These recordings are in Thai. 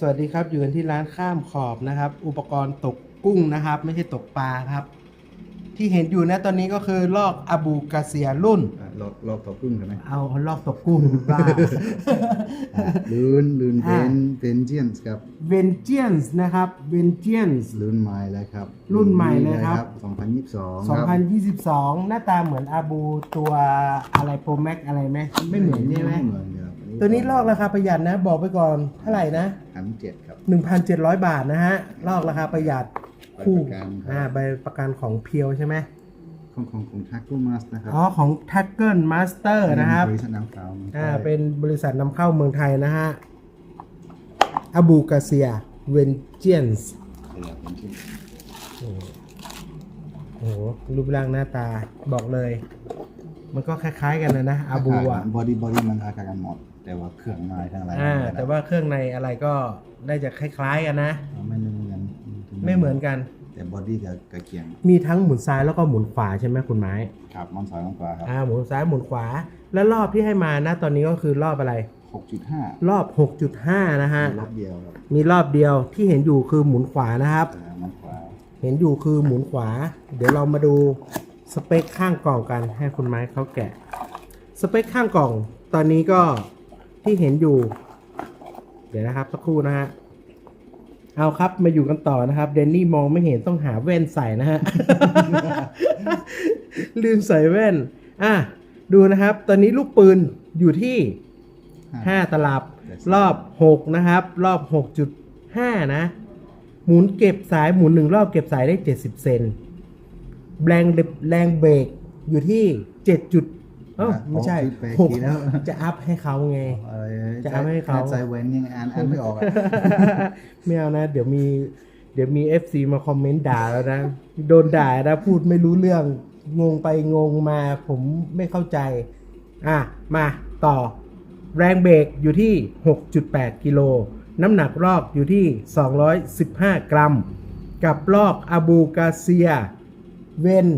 สวัสดีครับ อยู่กันที่ร้านข้ามขอบนะครับ อุปกรณ์ตกกุ้งนะครับ ไม่ใช่ตกปลาครับ ที่เห็นอยู่นะตอนนี้ก็คือลอกอาบูกาเซียรุ่น อะลอกลอกต่อกุ้งใช่ไหมเอาลอกตกกุ้งบ้าอะลูนลูนเวอะนเวนเจียนส์ครับเวนเจียนส์นะครับเวนเจียนส์ รุ่นใหม่เลยครับรุ่นใหม่เลยครับ 2022ครับ2022 หน้าตาเหมือนอาบูตัวอะไรโปรแม็กอะไรไหมไม่เหมือนใช่ไหมเหมือนครับ ตัวนี้ลอกราคาประหยัดนะ บอกไปก่อนเท่าไหร่นะพันเจ็ดครับ1,700 บาทนะฮะลอกราคาประหยัดคู่ใบประกันครับ อ่าใบประกันของเพียวใช่ไหมของของของทักกูมัสนะครับอ๋อของ t a g g e r Master นะครับ บริษัทน้ำขาวอ่า เป็นบริษัทนำเข้าเมืองไทยนะฮะอาบูกาเซียเวนเจียนส์เออเป็นที่โอ้โหรูปร่างหน้าตาบอกเลย มันก็คล้ายๆกันนะนะอาบูอะบอดี้บอดี้มันอาการกันหมด แต่ว่าเครื่องไม้ทั้งอะไรอ่ามันแต่ว่าเครื่องในอะไรก็ได้จะคล้ายๆกันนะ ไม่เหมือนไม่เหมือนกัน แต่บอดี้กับกระเคียง มีทั้งหมุนซ้ายแล้วก็หมุนขวาใช่ไหมคุณไม้ครับมันสายมากกว่าครับอ่าหมุนซ้ายหมุนขวา แล้วรอบที่ให้มานะตอนนี้ก็คือรอบอะไร6.5 รอบ 6.5 นะฮะรอบเดียวครับมีรอบเดียวที่เห็นอยู่คือหมุนขวานะครับแต่มันขวาเห็นอยู่คือหมุนขวา เดี๋ยวเรามาดู สเปคข้างกล่องกันให้คุณไม้เขาแกะ สเปคข้างกล่อง ตอนนี้ก็ที่เห็นอยู่ เดี๋ยวนะครับสักครู่นะฮะเอาครับมาอยู่กันต่อนะครับเดนนี่มองไม่เห็นต้องหาแว่นใส่นะฮะ ลืมใส่แว่น อะ ดูนะครับ ตอนนี้ลูกปืนอยู่ที่ 5 ตลับ รอบ 6 นะครับ รอบ 6.5 นะ หมุนเก็บสายหมุนหนึ่งรอบเก็บสายได้ 70 เซน แรงแรงเบรกอยู่ที่7จุดเอ้าไม่ใช่แปลกหกดีแล้ว จะอัพให้เขาไง อะไรจะเอาให้เขา ใจเว้นยังอ่านอ่านไม่ออกอะไม่เอานะ เดี๋ยวมีเดี๋ยวมี FC มาคอมเมนต์ด่าแล้วนะ โดนด่านะพูดไม่รู้เรื่องงงไปงงมาผมไม่เข้าใจ อะ มาต่อ แรงเบรกอยู่ที่ 6.8 กิโล น้ำหนักรอบอยู่ที่ 215 กรัม กับลอกอาบูกาเซีย เวน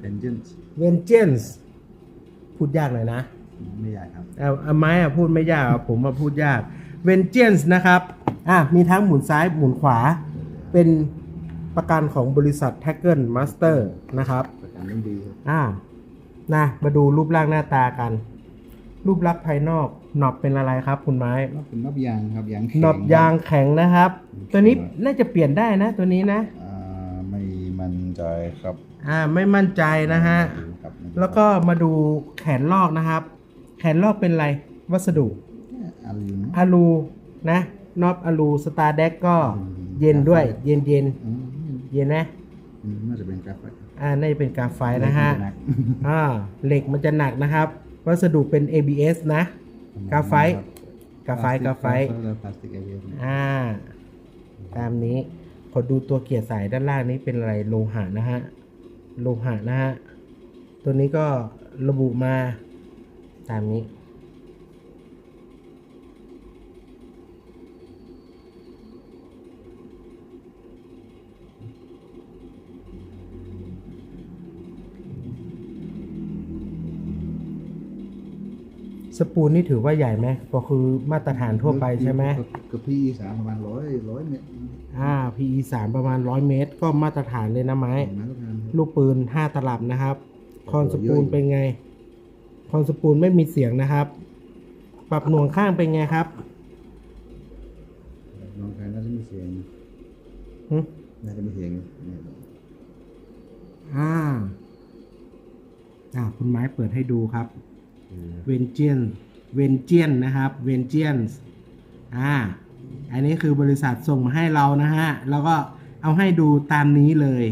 เป็นจินส์เวนเจนส์พูดยากหน่อยนะ ไม่ใหญ่ครับเอาเอาไม้อะพูดไม่ยากอะผมมาพูดยาก Vengeance นะครับอะมีทั้งหมุนซ้ายหมุนขวา เป็นประกันของบริษัท t a g g e r Master นะครับ ประกันเรื่องดีครับ อ่า นะ มาดูรูปร่างหน้าตากัน รูปลักษณ์ภายนอก หนอบเป็นอะไรครับ คุณไม้ รอบเป็นรอบยางครับยางแข็งหนอบยางแข็งนะครับ ตัวนี้น่าจะเปลี่ยนได้นะ ตัวนี้นะ อ่าไม่มั่น ใจครับอ่าไม่มั่นใจนะฮะ ครับแล้วก็มาดูแขนลอกนะครับ แขนลอกเป็นอะไร วัสดุอาลูนอะลูนะนอบอะลูสตาร์เด็กก็เย็นด้วย เย็นเย็นอืมเย็นนะอืมน่าจะเป็นกราฟไฟอ่าน่าจะเป็นกราไฟต์นะฮะหกอ่าเหล็กมันจะหนักนะครับ วัสดุเป็น ABS นะ กราไฟต์กราไฟต์กราไฟต์พลาสติก ABS อ่า ตามนี้ข อดูตัวเกียร์สายด้านล่างนี้เป็นอะไรโลหะนะฮะ โลหะนะฮะ ตัวนี้ก็ระบุมาตามนี้ สปูนนี่ถือว่าใหญ่ไหมก็คือมาตรฐานทั่วไปใช่ไหมกับพี่สามประมาณร้อยร้อยเมตรอ่า PE 3ประมาณ100เมตร ก็มาตรฐานเลยนะไม้มาตรฐานครับลูกปืน5ตลับนะครับ คอนสปูลเป็นไง คอนสปูลไม่มีเสียงนะครับ ปรับหน่วงข้างเป็นไงครับลองใครน่าจะมีเสียงหึน่าจะมีเสียงเนี่ยอ่าอ่าคุณไม้เปิดให้ดูครับคือ เวนเจียนเวนเจียนนะครับเวนเจียนอ่าอันนี้คือบริษัทส่งมาให้เรานะฮะแล้วก็เอาให้ดูตามนี้เลย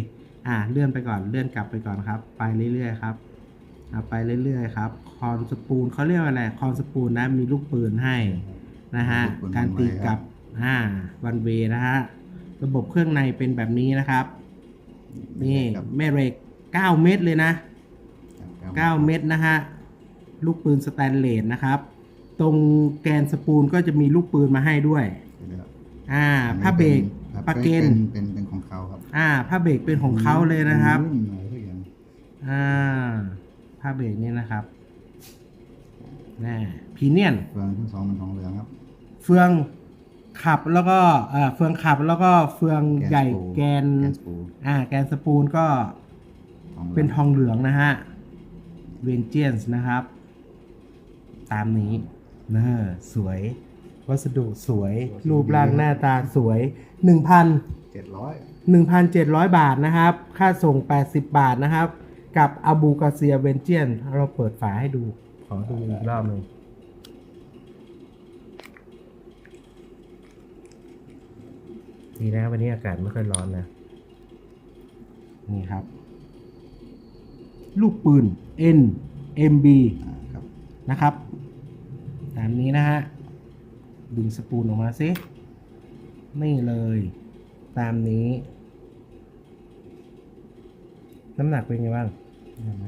อ่าเลื่อนไปก่อนเลื่อนกลับไปก่อนครับ ไปเรื่อยๆครับเอาไปเรื่อยๆครับคอนสปูลเขาเรียกว่าอะไรคอนสปูลนะมีลูกปืนให้นะฮะการตีกลับอ่าวันเวนะฮะระบบเครื่องในเป็นแบบนี้นะครับ นี่ครับแม่เหล็ก9เม็ดเลยนะครับ9เม็ดนะฮะ ลูกปืนสแตนเลสนะครับ ตรงแกนสปูลก็จะมีลูกปืนมาให้ด้วย ครับอ่าผ้าเบรกครับปาเกนเป็นเป็นเป็นของเขาครับอ่าผ้าเบรกเป็นของเขาเลยนะครับอืมอะไรสักอย่างอ่าผ้าเบรกนี่นะครับแน่พีเนียน เฟืองทั้งสองเป็นทองเหลืองครับ เฟืองขับแล้วก็เอ่อเฟืองขับแล้วก็เฟืองแกนใหญ่สปูแกน แกนสปูอ่า แกนสปูลก็ ทองหลืเป็นทองเหลืองนะฮะ เวนเจียนส์นะครับ ตามนี้นะสวย วัสดุสวย รูปร่างหน้าตาสวย 1,000 เจ็ดร้อย1,700 บาทนะครับ ค่าส่ง 80 บาทนะครับ กับอาบูกาเซียเวนเจียน เราเปิดฝาให้ดู ขอดูอีกรอบหนึ่งดีนะวันนี้อากาศไม่ค่อยร้อนนะ นี่ครับ ลูกปืน N MB อ่าครับนะครับตามนี้นะฮะ ดึงสปูลออกมาสินี่เลย ตามนี้ น้ำหนักเป็นไงบ้าง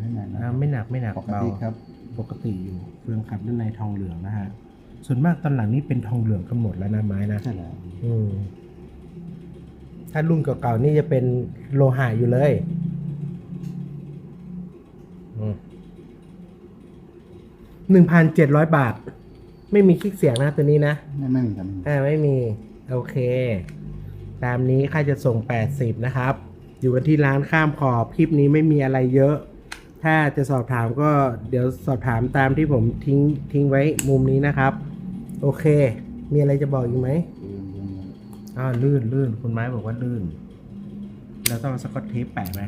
ไม่หนักนะอ่าไม่หนักไม่หนักปกเบาติครับ ปกติอยู่เฟืองขับด้านในทองเหลืองนะฮะ ส่วนมากตอนหลังนี่เป็นทองเหลืองกันหมดแล้วนะไม้นะใช่แล้วอืมถ้ารุ่นเก่าๆนี่จะเป็นโลหะอยู่เลยหนึ่งพันเจ็ดร้อยบาท ไม่มีคลิกเสียงนะตัวนี้นะไม่ไม่มีครับอ่าไม่มี โอเค ตามนี้ค่าจะส่ง 80 นะครับ อยู่กันที่ร้านข้ามขอบคลิปนี้ไม่มีอะไรเยอะ ถ้าจะสอบถามก็เดี๋ยวสอบถามตามที่ผมทิ้งทิ้งไว้มุมนี้นะครับ โอเค มีอะไรจะบอกอีกไหมลืมลืมลืมอ่าลื่นลื่นคุณไม้บอกว่าลื่น แล้วต้องเอาสกอตเทปแปะไหม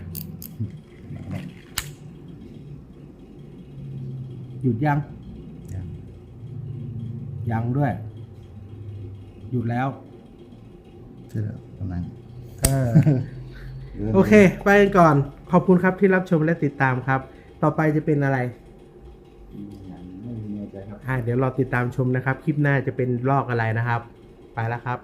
หยุดยัง ยังด้วย หยุดแล้วใช่แล้วประมาณเออโอเค ไปกันก่อน ขอบคุณครับที่รับชมและติดตามครับ ต่อไปจะเป็นอะไรยังไม่มีแน่ใจครับอ่าเดี๋ยวรอติดตามชมนะครับ คลิปหน้าจะเป็นลอกอะไรนะครับ ไปแล้วครับ